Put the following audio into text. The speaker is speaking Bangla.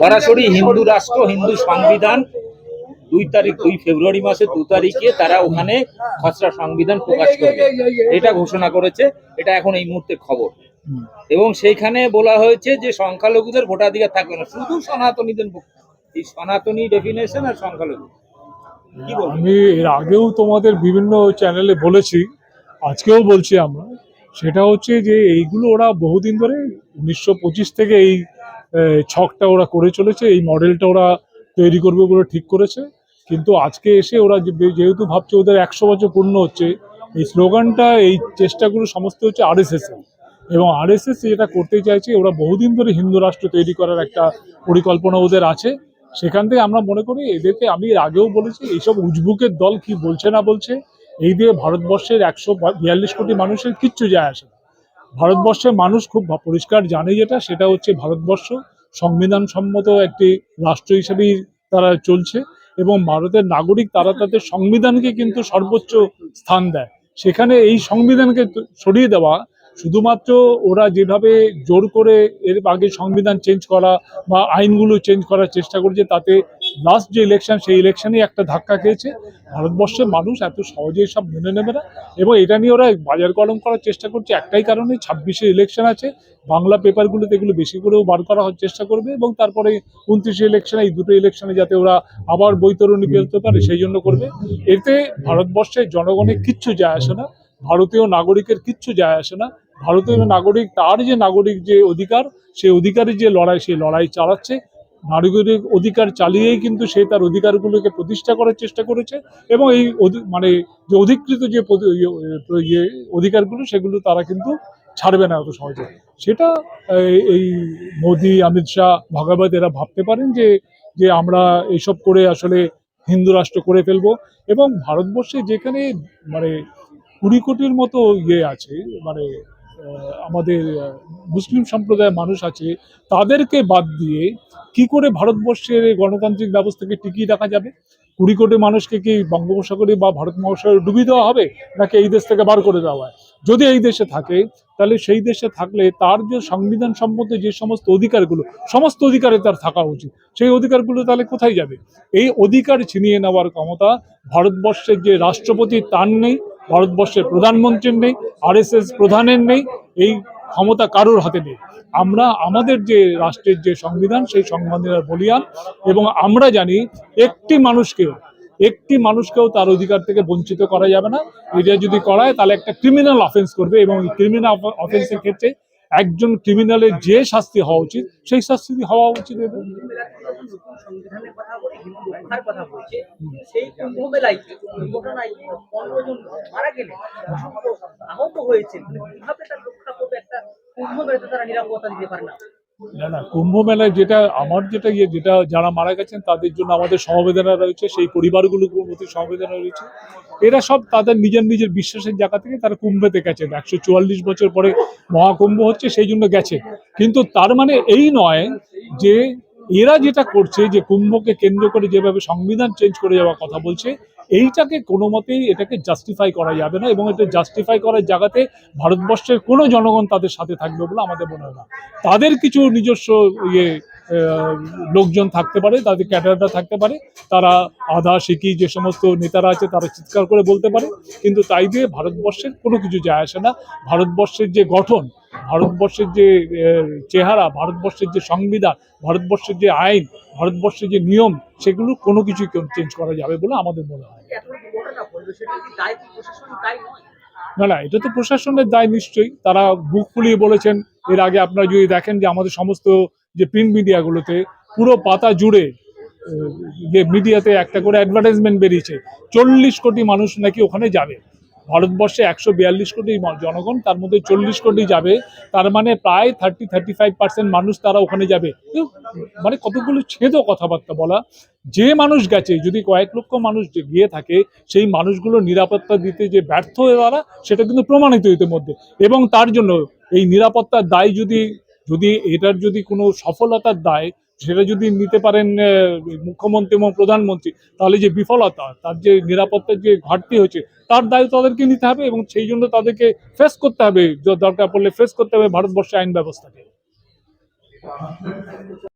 সরাসরি হিন্দু রাষ্ট্র, হিন্দু সংবিধান, দুই তারিখ দুই ফেব্রুয়ারি মাসে দু তারিখে তারা ওখানে খসড়া সংবিধান প্রকাশ করবে। এটা ঘোষণা করেছে। এটা এখন এই মুহূর্তে খবর। এবং সেইখানে বলা হয়েছে যে সংখ্যালঘুদের ভোটাধিকার থাকবে না। শুধু সনাতনীদের এই সনাতনী ডেফিনেশন আর সংখ্যালঘু। আমি এর আগেও তোমাদের বিভিন্ন চ্যানেলে বলেছি, আজকেও বলছি আমরা। সেটা হচ্ছে যে এইগুলো ওরা বহুদিন ধরে, উনিশশো পঁচিশ থেকে এই ছকটা ওরা করে চলেছে, এই মডেলটা ওরা তৈরি করবে বলে ঠিক করেছে। কিন্তু আজকে এসে ওরা যেহেতু ভাবছে ওদের একশো বছর পূর্ণ হচ্ছে, এই স্লোগানটা, এই চেষ্টাগুলো সমস্ত হচ্ছে আরএসএস এবং আরএসএস যেটা করতে চাইছে, ওরা বহুদিন ধরে হিন্দু রাষ্ট্র তৈরি করার একটা পরিকল্পনা ওদের আছে। সেখান থেকে আমরা মনে করি, এদেরকে আমি আগেও বলেছি, এইসব উজবুকের দল কি বলছে না বলছে, এই দিয়ে ভারতবর্ষের একশো বিয়াল্লিশ কোটি মানুষের কিচ্ছু যায় আসে ভারতবর্ষের মানুষ খুব পরিষ্কার জানে যেটা, সেটা হচ্ছে ভারতবর্ষ সংবিধান সম্মত একটি রাষ্ট্র হিসেবেই তারা চলছে এবং ভারতের নাগরিক তারা তাদের সংবিধানকে কিন্তু সর্বোচ্চ স্থান দেয়। সেখানে এই সংবিধানকে সরিয়ে দেওয়া শুধুমাত্র ওরা যেভাবে জোর করে এর আগে সংবিধান চেঞ্জ করা বা আইনগুলো চেঞ্জ করার চেষ্টা করছে, তাতে লাস্ট যে ইলেকশন সেই ইলেকশনেই একটা ধাক্কা খেয়েছে। ভারতবর্ষের মানুষ এত সহজেই সব মেনে নেবে না এবং এটা নিয়ে ওরা বাজার গরম করার চেষ্টা করছে। একটাই কারণে ছাব্বিশে ইলেকশন আছে, বাংলা পেপারগুলোতে এগুলো বেশি করেও বার করা হওয়ার চেষ্টা করবে এবং তারপরে উনত্রিশে ইলেকশনে এই দুটো ইলেকশনে যাতে ওরা আবার বৈতরণী বেরোতে পারে, সেই জন্য করবে। এতে ভারতবর্ষের জনগণের কিচ্ছু যায় আসে না, ভারতীয় নাগরিকের কিচ্ছু যায় আসে না। ভারতীয় নাগরিক তার যে নাগরিক যে অধিকার সেই অধিকারের যে লড়াই সেই লড়াই চালাচ্ছে। নাগরিক অধিকার চালিয়েই কিন্তু সে তার অধিকারগুলোকে প্রতিষ্ঠা করার চেষ্টা করেছে এবং এই মানে যে অধিকৃত যে ইয়ে- ইয়ে অধিকারগুলো সেগুলো তারা কিন্তু ছাড়বে না অত সহজে। সেটা এই- মোদি অমিত শাহ ভগবত এরা ভাবতে পারেন যে যে আমরা এইসব করে আসলে হিন্দু রাষ্ট্র করে ফেলব এবং ভারতবর্ষে যেখানে মানে কুড়ি কোটির মতো ইয়ে আছে মানে আমাদের মুসলিম সম্প্রদায়ের মানুষ আছে, তাদেরকে বাদ দিয়ে কি করে ভারতবর্ষের গণতান্ত্রিক ব্যবস্থাকে টিকিয়ে রাখা যাবে? কুড়ি কোটি মানুষকে কি বঙ্গোপসাগরে বা ভারত মহাসাগরে ডুবিয়ে দেওয়া হবে, নাকি এই দেশ থেকে বার করে দেওয়া হয়? যদি এই দেশে থাকে, তাহলে সেই দেশে থাকলে তার যে সংবিধান সম্মত যে সমস্ত অধিকারগুলো, সমস্ত অধিকারে তার থাকা উচিত। সেই অধিকারগুলো তাহলে কোথায় যাবে? এই অধিকার ছিনিয়ে নেওয়ার ক্ষমতা ভারতবর্ষের যে রাষ্ট্রপতি, তার নেই। ভারতবর্ষের প্রধানমন্ত্রীর নেই আরএসএস প্রধানের নেই, এই ক্ষমতা কারোর হাতে নেই। আমরা, আমাদের যে রাষ্ট্রের যে সংবিধান, সেই সংবিধানের বলিয়ান, এবং আমরা জানি একটি মানুষকেও একটি মানুষকেও তার অধিকার থেকে বঞ্চিত করা যাবে না। এটা যদি করায়, তাহলে একটা ক্রিমিনাল অফেন্স করবে, এবং ক্রিমিনাল অফেন্সের ক্ষেত্রে একজন ক্রিমিনালের যে শাস্তি হওয়া উচিত, সেই শাস্তি হওয়া উচিত আহত হয়েছে তারা নিরাপত্তা দিতে পারে না। না না কুম্ভ মেলায় যেটা আমার যেটা ইয়ে যেটা যারা মারা গেছেন, তাদের জন্য আমাদের সমবেদনা রয়েছে, সেই পরিবারগুলোর প্রতি সমবেদনা রয়েছে। এরা সব তাদের নিজের নিজের বিশ্বাসের জায়গা থেকে তারা কুম্ভেতে গেছেন একশো চুয়াল্লিশ বছর পরে মহাকুম্ভ হচ্ছে, সেই জন্য গেছে। কিন্তু তার মানে এই নয় যে এরা যেটা করছে, যে কুম্ভকে কেন্দ্র করে যেভাবে সংবিধান চেঞ্জ করে যাওয়ার কথা বলছে এইটাকে কোনো মতেই এটাকে জাস্টিফাই করা যাবে না এবং এটা জাস্টিফাই করার জায়গাতে ভারতবর্ষের কোনো জনগণ তাদের সাথে থাকবে বলে আমাদের মনে হয় না। তাদের কিছু নিজস্ব ইয়ে লোকজন থাকতে পারে তাদের ক্যাডাররা থাকতে পারে তারা আধা শিখি যে সমস্ত নেতারা আছে তারা চিৎকার করে বলতে পারে কিন্তু তাই দিয়ে ভারতবর্ষের কোনো কিছু যায় আসে না। ভারতবর্ষের যে গঠন ভারতবর্ষের যে চেহারা ভারতবর্ষের যে সংবিধান ভারতবর্ষের যে আইন ভারতবর্ষের যে নিয়ম সেগুলো কোনো কিছুই চেঞ্জ করা যাবে বলে আমাদের মনে হয়। না না এটা তো প্রশাসনের দায় নিশ্চয়ই। তারা বুক ফুলিয়ে বলেছেন এর আগে আপনারা যদি দেখেন যে আমাদের সমস্ত যে প্রিন্ট মিডিয়াগুলোতে পুরো পাতা জুড়ে যে মিডিয়াতে একটা করে অ্যাডভার্টাইজমেন্ট বেরিয়েছে, চল্লিশ কোটি মানুষ নাকি ওখানে যাবে। ভারতবর্ষে একশো বিয়াল্লিশ কোটি জনগণ, তার মধ্যে চল্লিশ কোটি যাবে, তার মানে প্রায় থার্টি থার্টি ফাইভ পার্সেন্ট মানুষ তারা ওখানে যাবে। মানে কতগুলো ছেদ কথাবার্তা বলা। যে মানুষ গেছে, যদি কয়েক লক্ষ মানুষ যে গিয়ে থাকে, সেই মানুষগুলো নিরাপত্তা দিতে যে ব্যর্থ হয়ে তারা, সেটা কিন্তু প্রমাণিত ইতিমধ্যে এবং তার জন্য এই নিরাপত্তার দায় যদি যদি এটার যদি কোনো সফলতার দায়, সেটা যদি নিতে পারেন মুখ্যমন্ত্রী এবং প্রধানমন্ত্রী, তাহলে যে বিফলতা, তার যে নিরাপত্তার যে ঘাটতি হয়েছে, তার দায় তাদেরকে নিতে হবে এবং সেই জন্য তাদেরকে ফেস করতে হবে। দরকার পড়লে ফেস করতে হবে ভারতবর্ষের আইন ব্যবস্থাকে।